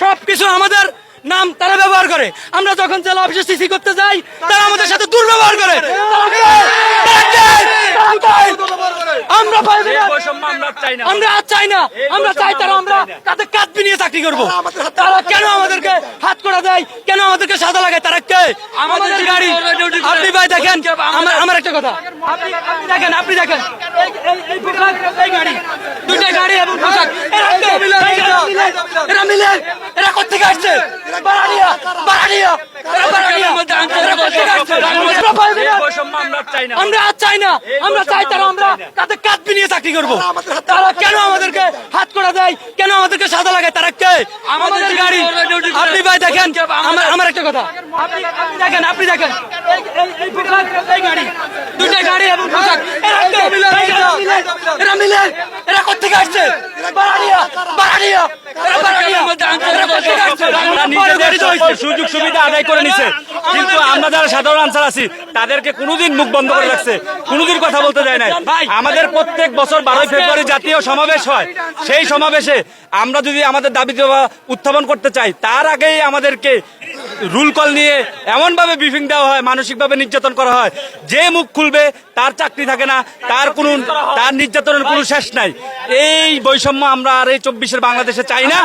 সবকিছু আমাদের নাম তারা ব্যবহার করে আমরা যখন জেলা অফিসে সিসি করতে যাই তারা আমাদের সাথে দুর্ব্যবহার করে তারা কে? তারা কে? তারা কে? আমরা পাইবে না। বৈষম্য আমরা চাই না আমরা আর চাই না আমরা চাই তারা আমরা কাঁধে কাঁধ নিয়ে চাকরি করব তারা কেন আমাদেরকে হাত করা দেয় কেন আমাদেরকে সাদা লাগায় তারা কে আমাদের গাড়ি আপনি ভাই দেখেন আমার আমার একটা কথা দেখেন আপনি দেখেন এই- গাড়ি দুইটা গাড়ি এবং পোশাক এরা কে? এরা মিলে এরা মিলে এরা কোথেকে আসছে? আসছে? আমরা আর চাই না। আমরা চাই তারা আমরা কাঁধে কাঁধ নিয়ে চাকরি করব। তারা কেন আমাদেরকে হাত করা দেয়? কেন আমাদেরকে সাদা লাগায় তারা কে? আমাদের গাড়ি। আপনি ভাই দেখেন আমার আমার একটা কথা। আপনি আপনি দেখেন আপনি দেখেন। এই- এই- এই পোশাক, এই গাড়ি। গাড়ি এবং পোশাক। এরা মিলে। এরা মিলে। এরা কোথেকে আসছে? বাড়ানিয়া বাড়ানিয়া এরা বাড়ানিয়া এরা কোথেকে আসছে আমরা নিজেদের সকল সুযোগ সুবিধা আদায় করে নিছে। কিন্তু আমরা যারা সাধারণ আনসার আছি তাদেরকে কোনোদিন মুখ বন্ধ করে রাখছে। কোনোদিন কথা বলতে দেয় নাই। আমাদের প্রত্যেক বছর বারোই ফেব্রুয়ারি জাতীয় সমাবেশ হয়। সেই সমাবেশে আমরা যদি আমাদের দাবি উত্থাপন করতে চাই তার আগেই আমাদেরকে রুল কল নিয়ে এমনভাবে ব্রিফিং দেওয়া হয় মানসিকভাবে নির্যাতন করা হয়। যে মুখ খুলবে তার চাকরি থাকে না তার কোনো তার নির্যাতনের কোনো শেষ নাই। এই বৈষম্য আমরা আর এই চব্বিশের বাংলাদেশে চাই না।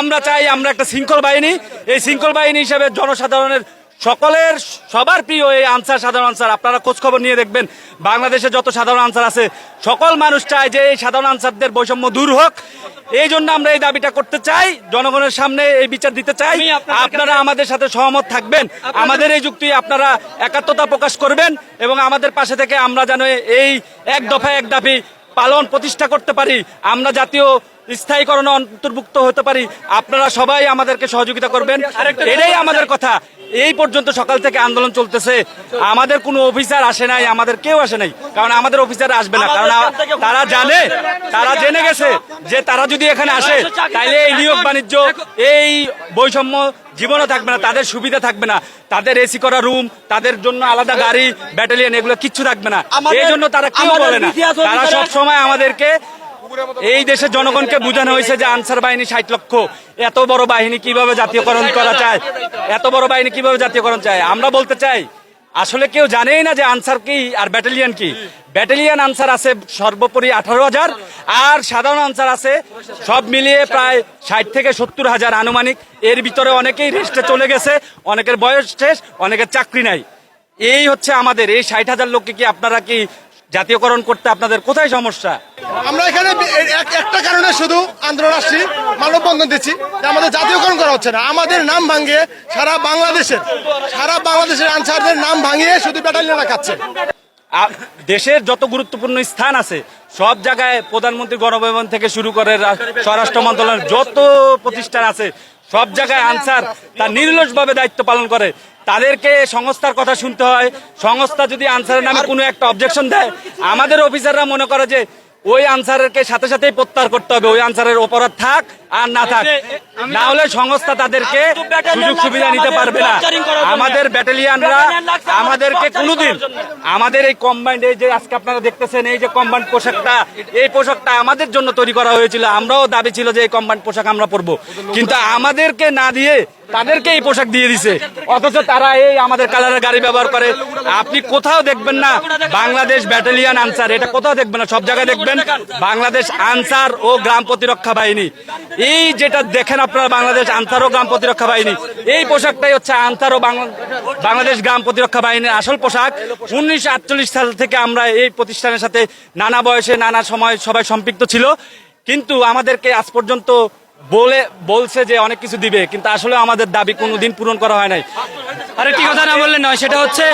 আমরা চাই আমরা একটা শৃঙ্খল বাহিনী। এই শৃঙ্খল বাহিনী হিসাবে জনসাধারণের সকলের সবার প্রিয় এই আনসার সাধারণ আনসার আপনারা খোঁজ খবর নিয়ে দেখবেন বাংলাদেশে যত সাধারণ আনসার আছে সকল মানুষ চায় যে এই সাধারণ আনসারদের বৈষম্য দূর হোক। এই জন্য আমরা এই দাবিটা করতে চাই জনগণের সামনে এই বিচার দিতে চাই। আপনারা আমাদের সাথে সহমত থাকবেন। আমাদের এই যুক্তি আপনারা একাত্মতা প্রকাশ করবেন এবং আমাদের পাশে থেকে আমরা যেন এই এক দফা এক দাবি পালন প্রতিষ্ঠা করতে পারি। আমরা জাতীয় স্থায়ীকরণে অন্তর্ভুক্ত হতে পারি আপনারা সবাই আমাদেরকে সহযোগিতা করবেন। এটাই আমাদের কথা। এই পর্যন্ত সকাল থেকে আন্দোলন চলতেছে। আমাদের কোনো অফিসার আসে নাই আমাদের কেউ আসে নাই কারণ আমাদের অফিসার আসবে না। কারণ তারা জানে তারা জেনে গেছে যে তারা যদি এখানে আসে তাইলে এই নিয়োগ বাণিজ্য এই বৈষম্য জীবনও থাকবে না তাদের সুবিধা থাকবে না। তাদের এসি করা রুম তাদের জন্য আলাদা গাড়ি ব্যাটালিয়ন এগুলো কিচ্ছু থাকবে না। এই জন্য তারা কেউ বলে না। তারা সব সময় আমাদেরকে এই দেশের জনগণকে বোঝানো হয়েছে যে আনসার বাহিনী ষাট লক্ষ। এত বড় বাহিনী কীভাবে জাতীয়করণ করা চায় এত বড় বাহিনী কীভাবে জাতীয়করণ চায় আমরা বলতে চাই, আসলে কেউ জানেই না যে আনসার কি আর ব্যাটালিয়ন কি? ব্যাটালিয়ান আনসার আছে সর্বোপরি আঠারো হাজার, আর সাধারণ আনসার আছে সব মিলিয়ে প্রায় ষাট থেকে সত্তর হাজার আনুমানিক। এর ভিতরে অনেকেই রেস্টে চলে গেছে, অনেকের বয়স শেষ, অনেকের চাকরি নাই। এই হচ্ছে আমাদের, এই ষাট হাজার লোককে কি আপনারা কি জাতীয়করণ করতে আপনাদের কোথায় সমস্যা? আমরা এখানে এক- একটা কারণে শুধু আন্দোলন আসছি মানববন্ধন দিচ্ছি আমাদের জাতীয়করণ করা হচ্ছে না। আমাদের নাম ভাঙিয়ে সারা বাংলাদেশের সারা বাংলাদেশের আনসারদের নাম ভাঙিয়ে শুধু ব্যাটালিয়ন রাখাচ্ছে দেশের যত গুরুত্বপূর্ণ স্থান আছে সব জায়গায় প্রধানমন্ত্রী গণভবন থেকে শুরু করে স্বরাষ্ট্র মন্ত্রণালয়ের যত প্রতিষ্ঠান আছে সব জায়গায় আনসার তার নির্লসভাবে দায়িত্ব পালন করে। তাদেরকে সংস্থার কথা শুনতে হয়। সংস্থা যদি আনসারের নামে কোনো একটা অবজেকশন দেয় আমাদের অফিসাররা মনে করে যে ওই আনসারকে সাথে সাথেই প্রত্যাহার করতে হবে। ওই আনসারের অপরাধ থাক আর না থাক। না হলে সংস্থা তাদেরকে সুযোগ সুবিধা নিতে পারবে না। আমাদের ব্যাটালিয়ানরা আমাদেরকে কোনোদিন আমাদের এই কম্বাইন্ড এই যে আজকে আপনারা দেখতেছেন এই যে কম্বাইন্ড পোশাকটা এই পোশাকটা আমাদের জন্য তৈরি করা হয়েছিল। আমরাও দাবি ছিল যে এই কম্বাইন্ড পোশাক আমরা পরবো। কিন্তু আমাদেরকে না দিয়ে তাদেরকে এই পোশাক দিয়ে দিছে। অথচ তারা এই আমাদের কালারের গাড়ি ব্যবহার করে। আপনি কোথাও দেখবেন না, বাংলাদেশ ব্যাটালিয়ান আনসার। এটা কোথাও দেখবেন না, সব জায়গায় দেখবেন বাংলাদেশ আনসার ও গ্রাম প্রতিরক্ষা বাহিনী। এই যেটা দেখেন আপনারা, বাংলাদেশ আনসার ও গ্রাম প্রতিরক্ষা বাহিনী। এই পোশাকটাই হচ্ছে আনসার ও বাংলাদেশ গ্রাম প্রতিরক্ষা বাহিনীর আসল পোশাক। উনিশশো আটচল্লিশ সাল থেকে আমরা এই প্রতিষ্ঠানের সাথে নানা বয়সে, নানা সময় সবাই সম্পৃক্ত ছিল। কিন্তু আমাদেরকে আজ পর্যন্ত বলে, বলছে যে অনেক কিছু দিবে, কিন্তু আসলে আমাদের দাবি কোনোদিন পূরণ করা হয় নাই। আরেকটি কথা না বললে নয়, সেটা হচ্ছে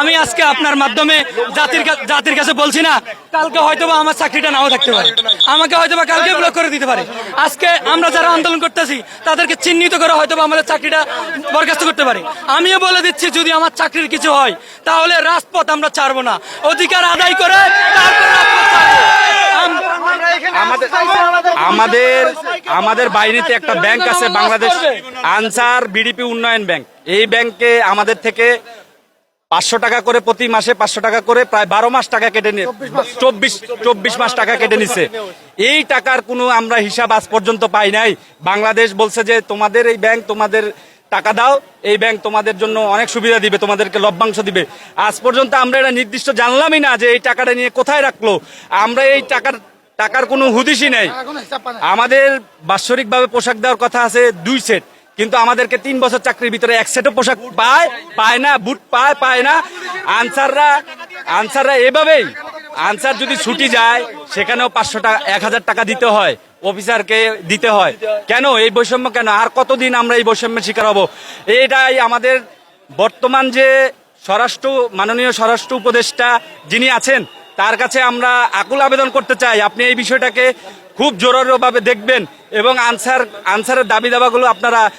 আমি আজকে আপনার মাধ্যমে জাতির জাতির কাছে বলছি না, কালকে হয়তোবা আমার চাকরিটা নাও থাকতে পারে। আমাকে হয়তোবা কালকে ব্লক করে দিতে পারে। আজকে আমরা যারা আন্দোলন করতেছি, তাদেরকে চিহ্নিত করে হয়তোবা আমাদের চাকরিটা বরখাস্ত করতে পারে। আমিও বলে দিচ্ছি, যদি আমার চাকরির কিছু হয়, তাহলে রাজপথ আমরা ছাড়বো না। অধিকার আদায় করে তারপর রাজপথ। আম- আমাদের আমাদের আমাদের বাহিনীতে একটা ব্যাংক আছে বাংলাদেশ আনসার বিডিপি উন্নয়ন ব্যাংক। এই ব্যাংকে আমাদের থেকে পাঁচশো টাকা করে প্রতি মাসে পাঁচশো টাকা করে প্রায় বারো মাস টাকা কেটে নিয়ে চব্বিশ চব্বিশ মাস টাকা কেটে নিছে। এই টাকার কোনো আমরা হিসাব আজ পর্যন্ত পাই নাই। বাংলাদেশ বলছে যে তোমাদের এই ব্যাংক তোমাদের টাকা দাও এই ব্যাংক তোমাদের জন্য অনেক সুবিধা দিবে তোমাদেরকে লভ্যাংশ দিবে। আজ পর্যন্ত আমরা এটা নির্দিষ্ট জানলামই না যে এই টাকাটা নিয়ে কোথায় রাখল। আমরা এই টাকার টাকার কোনো হুদিসই নেই। আমাদের বাৎসরিকভাবে পোশাক দেওয়ার কথা আছে দুই সেট। কিন্তু আমাদেরকে তিন বছর চাকরির ভিতরে এক সেটও পোশাক পায় পায় না বুট পায় পায় না। আনসাররা আনসাররা এভাবেই। আনসার যদি ছুটি যায় সেখানেও পাঁচশো টাকা এক হাজার টাকা দিতে হয় অফিসারকে দিতে হয়। কেন? এই বৈষম্য কেন? আর কতদিন আমরা এই বৈষম্যের শিকার হব? এটাই আমাদের বর্তমান যে স্বরাষ্ট্র মাননীয় স্বরাষ্ট্র উপদেষ্টা যিনি আছেন তার কাছে আমরা আকুল আবেদন করতে চাই। আপনি এই বিষয়টাকে খুব জোরালোভাবে দেখবেন এবং আনসার আনসারের দাবি দাবাগুলো আপনারা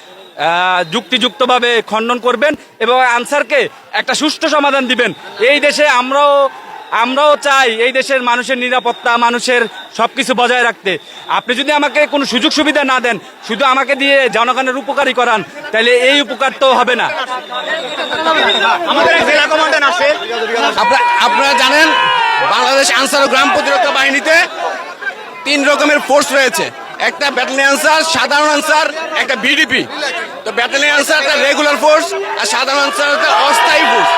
যুক্তিযুক্তভাবে খণ্ডন করবেন এবং আনসারকে একটা সুষ্ঠু সমাধান দিবেন। এই দেশে আমরাও আমরাও চাই এই দেশের মানুষের নিরাপত্তা মানুষের সব কিছু বজায় রাখতে। আপনি যদি আমাকে কোনো সুযোগ সুবিধা না দেন শুধু আমাকে দিয়ে জনগণের উপকারী করান তাহলে এই উপকার তো হবে না। আপনা- আপনারা জানেন বাংলাদেশ আনসার গ্রাম প্রতিরক্ষা বাহিনীতে তিন রকমের ফোর্স রয়েছে। একটা ব্যাটালিয়ন আনসার, সাধারণ আনসার, একটা বিডিপি তো ব্যাটালিয়ন আনসার একটা রেগুলার ফোর্স আর সাধারণ আনসার একটা অস্থায়ী ফোর্স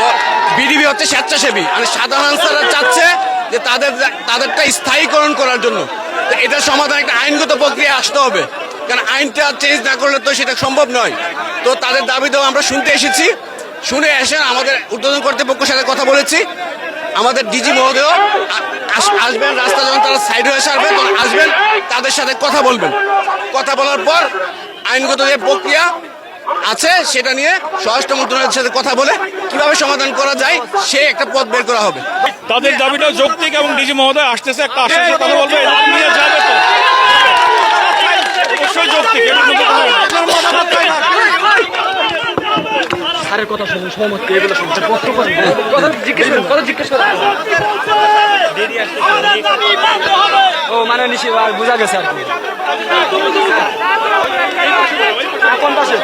তো বিডিবি হচ্ছে স্বেচ্ছাসেবী। মানে সাধারণ আনসাররা চাচ্ছে যে তাদের তাদেরটা স্থায়ীকরণ করার জন্য। তো এটার সমাধান একটা আইনগত প্রক্রিয়া আসতে হবে। কারণ আইনটা চেঞ্জ না করলে তো সেটা সম্ভব নয়। তো তাদের দাবি দেওয়া আমরা শুনতে এসেছি। শুনে এসে আমাদের উদ্বোধন কর্তৃপক্ষের সাথে কথা বলেছি। আমাদের ডিজি মহোদয় আস- আসবেন রাস্তা যখন তারা সাইড হয়ে আসবে তখন আসবেন তাদের সাথে কথা বলবেন। কথা বলার পর আইনগত যে প্রক্রিয়া আছে সেটা নিয়ে স্বরাষ্ট্র মন্ত্রণালয়ের সাথে কথা বলে কীভাবে সমাধান করা যায় সে একটা পথ বের করা হবে। তাদের দাবিটা যৌক্তিক এবং ডিজি মহোদয় আসতেছে একটা আশ্বাসের কথা বলবে নিয়ে যাবে তো। অবশ্যই যৌক্তিক স্যারের কথা শুনুন, সহমত এগুলো শুনছেন কষ্ট করেন কথা জিজ্ঞেস করেন, কথা জিজ্ঞেস করেন। ও মানে নিশি, আর বোঝা গেছে আর কি। কোন পাশে?